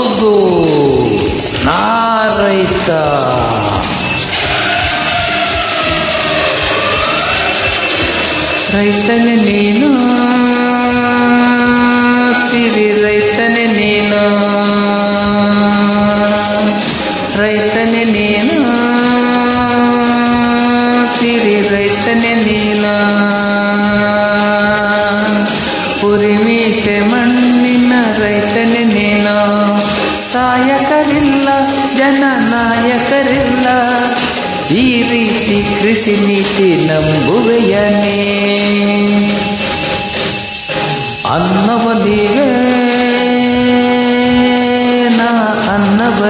ಹೌದು. ನಾ ರೈತ ನೀನು, ಸಿರಿ ರೈತನೆ ನೀನು. ರೈತನೇ ನೀನು, ಸಿರಿ ರೈತನೆ ನೀನು. ಉರಿಮೀಸೆ ಮಣ್ಣಿನ ರೈತನೆ ನೀನು. ಸಾಯಕರಿಲ್ಲ ಜನ ನಾಯಕರಿಲ್ಲ ಈ ರೀತಿ ಕೃಷಿ ನೀತಿ ನಂಬುವೆಯನೇ ಅನ್ನವ ನೀವೇ ನಾ ಅನ್ನವ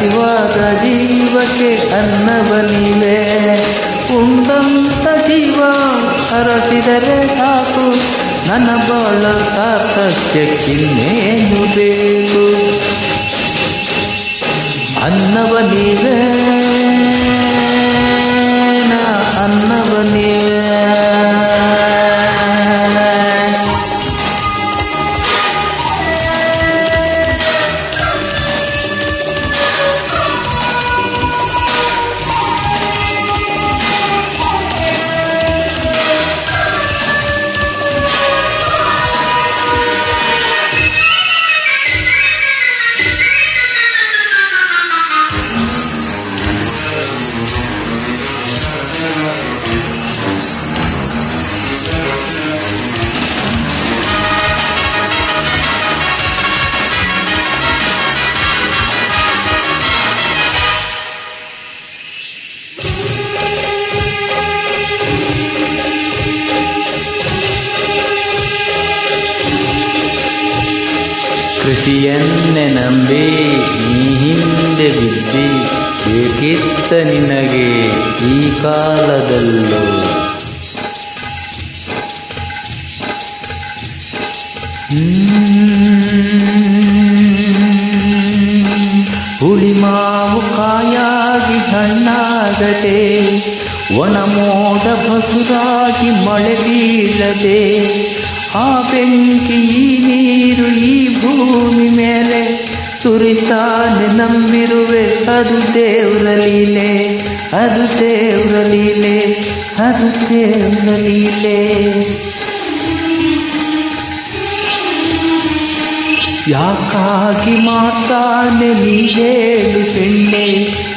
ಹಸಿವಾದ ಜೀವಕ್ಕೆ ಅನ್ನ ಬಲಿವೆ ಉಂಡಂತ ಜೀವ ಹರಸಿದರೆ ಸಾಕು. ನನ್ನ ಬಾಳ ಸಾರ್ಥಕ್ಯಕ್ಕಿನ್ನೇನು ಬೇಕು? ಅನ್ನವ ನೀವೇ ನಾ ಅನ್ನವ ನೀವೇ ಕೃಷಿಯನ್ನೇ ನಂಬಿ ನೀ ಹಿಂದೆ ಬಿದ್ದಿ, ಬೇಕಿತ್ತ ನಿನಗೆ ಈ ಕಾಲದಲ್ಲೂ. ಹುಳಿ ಮಾವು ಕಾಯಾಗಿ ಹಣ್ಣಾಗದೆ ಒಣಮೋದ ಬಸುರಾಗಿ ಮಳೆ ಬೀಳದೆ, ಆ ಬೆಂಕಿ ಈ ನೀರು ಈ ಭೂಮಿ ಮೇಲೆ ಸುರಿತಾನೆ ನಂಬಿರುವೆ ಅದು ದೇವ್ರ ಲೀಲೆ, ಅದು ದೇವ್ರ ಲೀಲೆ, ಅದು ದೇವ್ರ ಲೀಲೆ. ಯಾಕಾಗಿ ಮಾತಾನೆ ನೀ ಹೇಳು ಹೆಣ್ಣೆ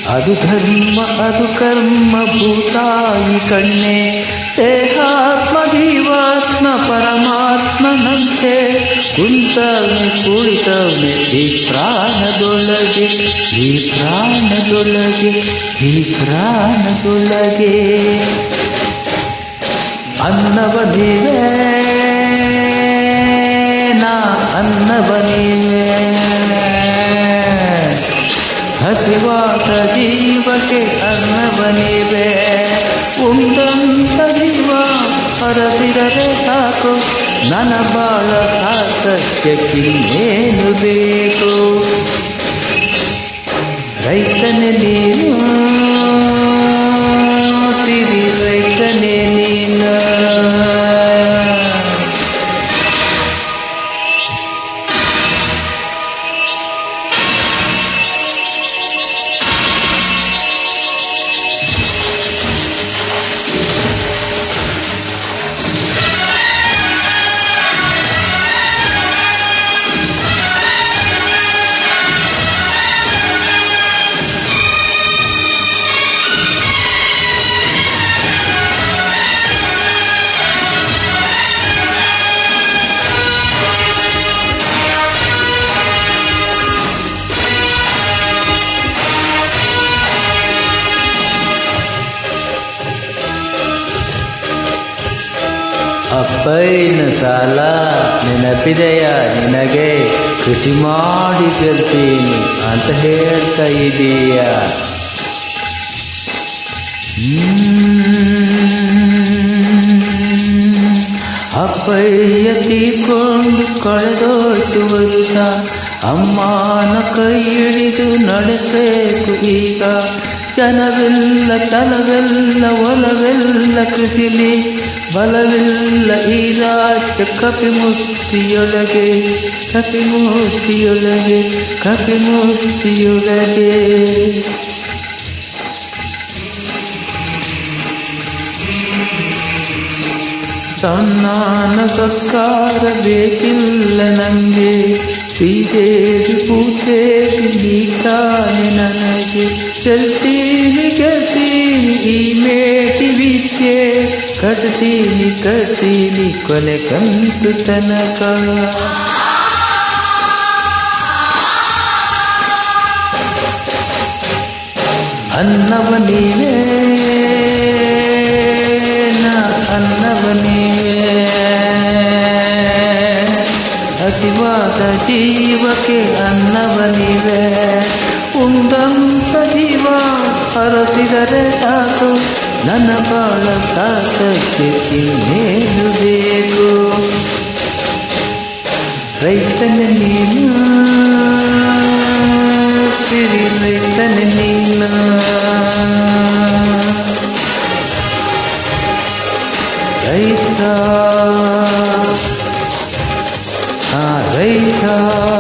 ಅದು ಧರ್ಮ, ಅದು ಕರ್ಮ ಭೂತಾಯಿ ಕಣ್ಣೆ. ಪರಮಾತ್ಮನಂತೆ ಕುಂತವನೆ, ಕುಳಿತವನೆ ಈ ಪ್ರಾಣದೊಳಗೆ ಈ ಪ್ರಾಣದೊಳಗೆ ಈ ಪ್ರಾಣದೊಳಗೆ. ಅನ್ನವ ನೀವೇ ನಾ ಅನ್ನವ ನೀವೇ ಹಸಿವಾದ ಜೀವಕ್ಕೆ ಅನ್ನವ ನೀವೇ ಉಂಡಂತ ಜೀವ ಹೊರಬಿರದೆ ಸಾಕು. ನನ್ನ ಬಾಳ ಸಾರ್ಥಕ್ಯಕ್ಕಿನ್ನೇನು ಬೇಕು? ರೈತನ ನೀನು. ಅಪ್ಪಯ್ಯನ ಸಾಲ, ನೆನಪಿದೆಯ ನಿನಗೆ? ಕೃಷಿ ಮಾಡಿ ಗೆಲ್ತೀನಿ ಅಂತ ಹೇಳ್ತಾ ಇದೀಯ. ಅಪ್ಪಯ್ಯ ತೀರ್ಕೊಂಡು ಕಳೆದೋಯ್ತು ಬರುತ್ತ ಅಮ್ಮನ ಕೈ ಹಿಡಿದು ನಡೆಸಬೇಕು ಈಗ. ಜನವೆಲ್ಲ ಛಲವೆಲ್ಲ ಒಲವೆಲ್ಲ ಕೃಷಿಲಿ ಬಲವಿಲ್ಲ ಈ ರಾಜ್ಯ ಕಪಿಮೂರ್ತಿಯೊಳಗೆ ಕಪಿಮೂರ್ತಿಯೊಳಗೆ ಕಪಿಮೂರ್ತಿಯೊಳಗೆ ಸನ್ನಾನ ಸತ್ಕಾರ ಬೇಕಿಲ್ಲ ನಂಗೆ ಶ್ರೀದೇವಿ ಪೂಜೇವಿ ನೀತಾನೆ ನನಗೆ ಗೆಲ್ತೀನಿ ಗೆಲ್ತೀನಿ ಈ ಮೇಟಿ ವಿದ್ಯೆ ಕಟ್ತೀನಿ ಕಟ್ತೀನಿ ಕೊನೆ ಕಂತು ತನಕ ಅನ್ನವ ನೀವೇ ನಾ ಅನ್ನವ ನೀವೇ ಹಸಿವಾದ ಜೀವಕ್ಕೆ ಅನ್ನವ ನೀವೇ ಉಂದಂತ ಜೀವ ಹರಸಿದರೆ ಸಾಕು ನನ್ನ ಬಾಳ ಸಾಕಕ್ಕೆ ಇನ್ನೇನು ಬೇಕು ರೈತನ ನೀನು ಸಿರಿ ರೈತನ ನೀನು ರೈತ ಆ